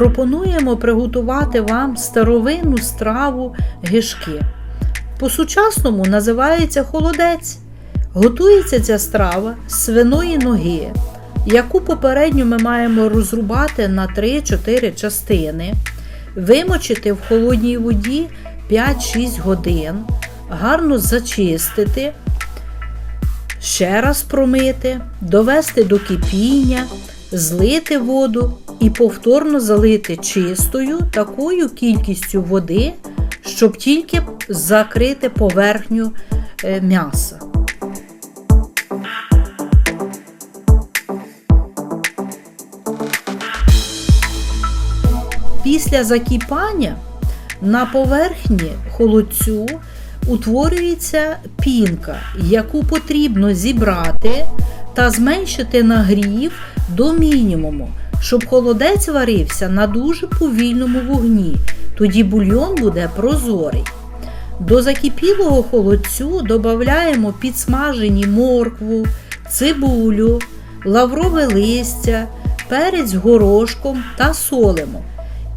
пропонуємо приготувати вам старовинну страву гишки. По-сучасному називається холодець. Готується ця страва з свиної ноги, яку попередньо ми маємо розрубати на 3-4 частини, вимочити в холодній воді 5-6 годин, гарно зачистити, ще раз промити, довести до кипіння, злити воду і повторно залити чистою такою кількістю води, щоб тільки закрити поверхню е, м'яса. Після закипання на поверхні холодцю утворюється пінка, яку потрібно зібрати та зменшити нагрів до мінімуму, щоб холодець варився на дуже повільному вогні. Тоді бульйон буде прозорий. До закипілого холодцю додаємо підсмажені моркву, цибулю, лаврове листя, перець горошком та солимо.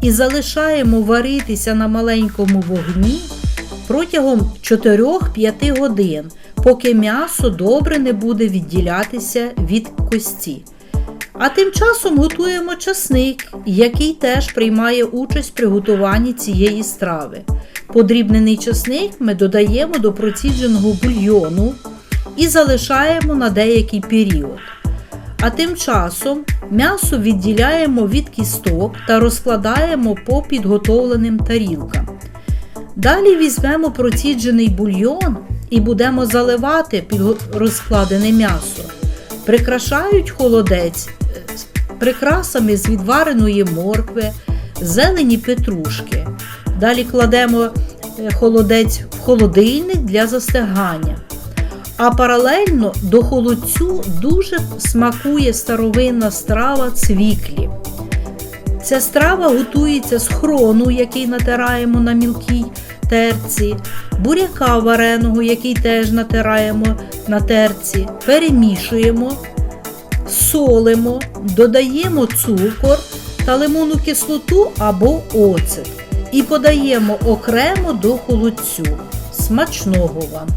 І залишаємо варитися на маленькому вогні протягом 4-5 годин, поки м'ясо добре не буде відділятися від кості. А тим часом готуємо часник, який теж приймає участь при готуванні цієї страви. Подрібнений часник ми додаємо до процідженого бульйону і залишаємо на деякий період. А тим часом м'ясо відділяємо від кісток та розкладаємо по підготовленим тарілкам. Далі візьмемо проціджений бульйон і будемо заливати під розкладене м'ясо. Прикрашають холодець прикрасами з відвареної моркви, зелені петрушки. Далі кладемо е, холодець в холодильник для застигання. А паралельно до холодцю дуже смакує старовинна страва цвіклі. Ця страва готується з хрону, який натираємо на мілкій терці, буряка вареного, який теж натираємо на терці, перемішуємо, солимо, додаємо цукор та лимонну кислоту або оцет і подаємо окремо до холодцю. Смачного вам!